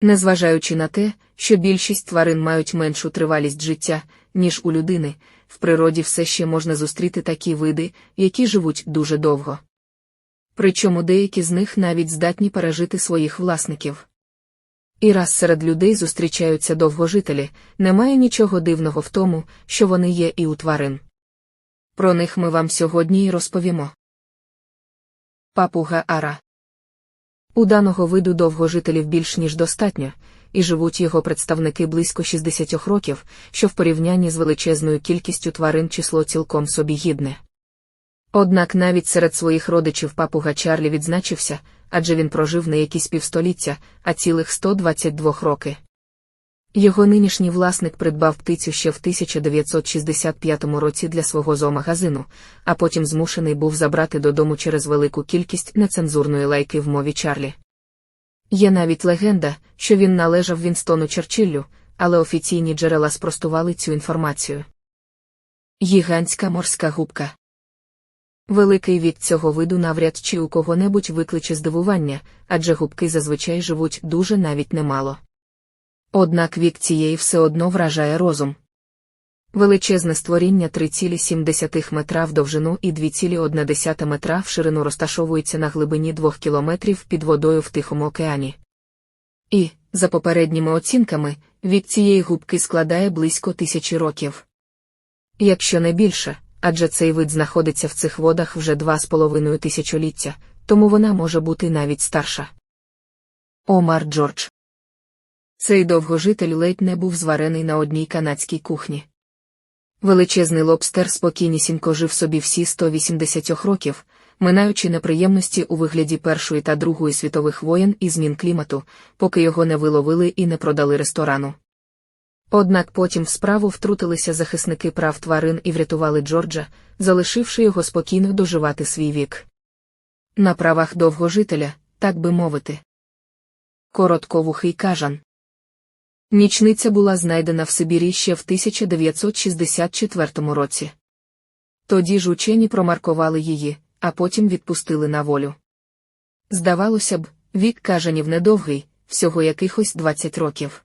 Незважаючи на те, що більшість тварин мають меншу тривалість життя, ніж у людини, в природі все ще можна зустріти такі види, які живуть дуже довго. Причому деякі з них навіть здатні пережити своїх власників. І раз серед людей зустрічаються довгожителі, немає нічого дивного в тому, що вони є і у тварин. Про них ми вам сьогодні й розповімо. Папуга Ара У даного виду довгожителів більш ніж достатньо, і живуть його представники близько 60 років, що в порівнянні з величезною кількістю тварин число цілком собі гідне. Однак навіть серед своїх родичів папуга Чарлі відзначився, адже він прожив не якісь півстоліття, а цілих 122 роки. Його нинішній власник придбав птицю ще в 1965 році для свого зоомагазину, а потім змушений був забрати додому через велику кількість нецензурної лайки в мові Чарлі. Є навіть легенда, що він належав Вінстону Черчиллю, але офіційні джерела спростували цю інформацію. Гігантська морська губка Великий вік цього виду навряд чи у кого-небудь викличе здивування, адже губки зазвичай живуть дуже навіть немало. Однак вік цієї все одно вражає розум. Величезне створіння 3,7 метра в довжину і 2,1 метра в ширину розташовується на глибині 2 кілометрів під водою в Тихому океані. І, за попередніми оцінками, вік цієї губки складає близько тисячі років. Якщо не більше, адже цей вид знаходиться в цих водах вже два з половиною тисячоліття, тому вона може бути навіть старша. Омар Джордж Цей довгожитель ледь не був зварений на одній канадській кухні. Величезний лобстер спокійнісінько жив собі всі 180 років, минаючи неприємності у вигляді Першої та Другої світових воєн і змін клімату, поки його не виловили і не продали ресторану. Однак потім в справу втрутилися захисники прав тварин і врятували Джорджа, залишивши його спокійно доживати свій вік. На правах довгожителя, так би мовити. Коротковухий кажан. Нічниця була знайдена в Сибірі ще в 1964 році. Тоді ж учені промаркували її, а потім відпустили на волю. Здавалося б, вік кажанів недовгий, всього якихось 20 років.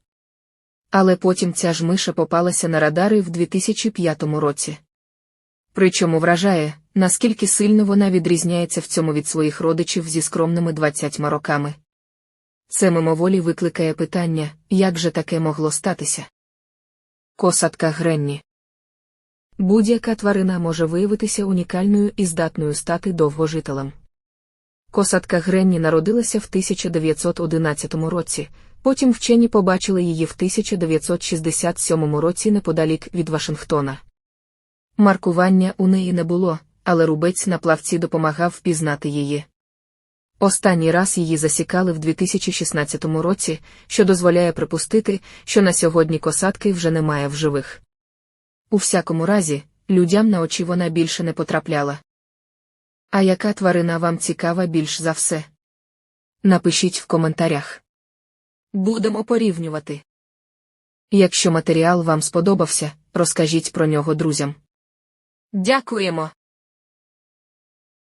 Але потім ця ж миша попалася на радари в 2005 році. Причому вражає, наскільки сильно вона відрізняється в цьому від своїх родичів зі скромними 20 роками. Це мимоволі викликає питання, як же таке могло статися. Косатка Гренні Будь-яка тварина може виявитися унікальною і здатною стати довгожителем. Косатка Гренні народилася в 1911 році, потім вчені побачили її в 1967 році неподалік від Вашингтона. Маркування у неї не було, але рубець на плавці допомагав впізнати її. Останній раз її засікали в 2016 році, що дозволяє припустити, що на сьогодні косатки вже немає в живих. У всякому разі, людям на очі вона більше не потрапляла. А яка тварина вам цікава більш за все? Напишіть в коментарях. Будемо порівнювати. Якщо матеріал вам сподобався, розкажіть про нього друзям. Дякуємо!